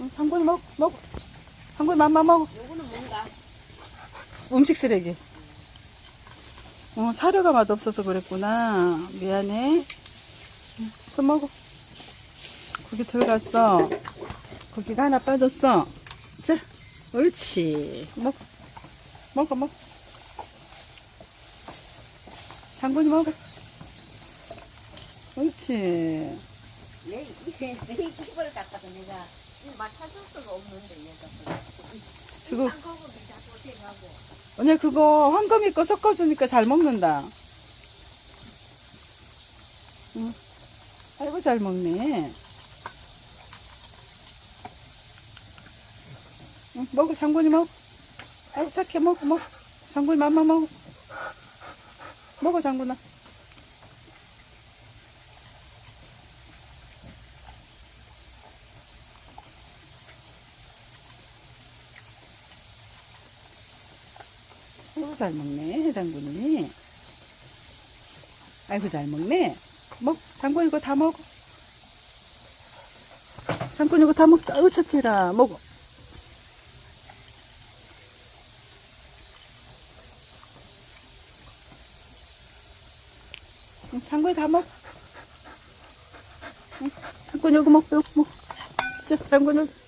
응, 장군이 먹, 먹. 장군이 맘마 먹어. 요거는 뭔가? 음식 쓰레기. 어, 사료가 맛없어서 그랬구나. 미안해. 응, 좀 먹어. 고기 들어갔어. 고기가 하나 빠졌어. 자, 옳지. 먹어. 먹어, 먹어. 장군이 먹어. 옳지. 내, 이걸 갖다가 내가 막 찾을 수가 없는데, 얘가. 그거- 한꺼번에 자꾸 생하고. 언니 그거 황금이 거 섞어주니까 잘 먹는다. 응. 아이고 잘 먹네. 응, 먹어 장군이 먹어. 아이고 착해 먹어 먹어. 장군이 맘마 먹어. 먹어 장군아. 아이고 잘 먹네 장군이. 아이고 잘 먹네. 먹 장군 이거 다 먹어. 장군 이거 다 먹자. 아이고 착해라 먹어. 응, 장군이 다 먹어. 응, 장군 이거 먹, 이거 먹. 자, 장군 여기.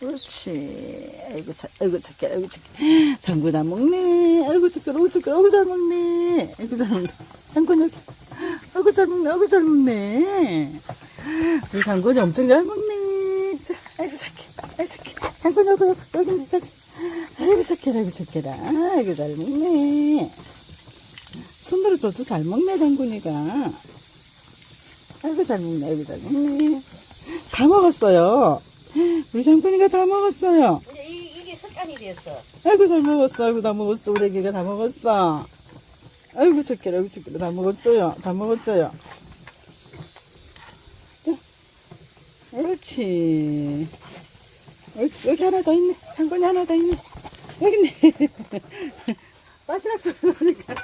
그렇지. 아이고, 자, 아이고, 착해, 아이고, 착해. 장군 다 먹네. 아이고, 착해, 아이고, 착해, 아이고, 잘 먹네. 아이고, 잘 먹네. 장군 여기. 아이고, 잘 먹네, 아이고, 잘 먹네. 우리 장군이 엄청 잘 먹네. 자, 아이고, 착해, 아이고, 착해. 장군 여기, 여기, 여기, 착해. 아이고, 착해라, 아이고, 착해라. 아이고, 잘 먹네. 손으로 줘도 잘 먹네, 장군이가. 아이고, 잘 먹네, 아이고, 잘 먹네. 다 먹었어요. 우리 장군이가 다 먹었어요. 이, 이게 습관이 됐어. 아이고 잘 먹었어. 아이고 다 먹었어. 우리 애기가 다 먹었어. 아이고 저끼라 아이고 저끼라 다 먹었죠요. 다 먹었죠요. 옳지. 옳지. 여기 하나 더 있네. 장군이 하나 더 있네. 여기 있네. 빠시락 소리 나니까.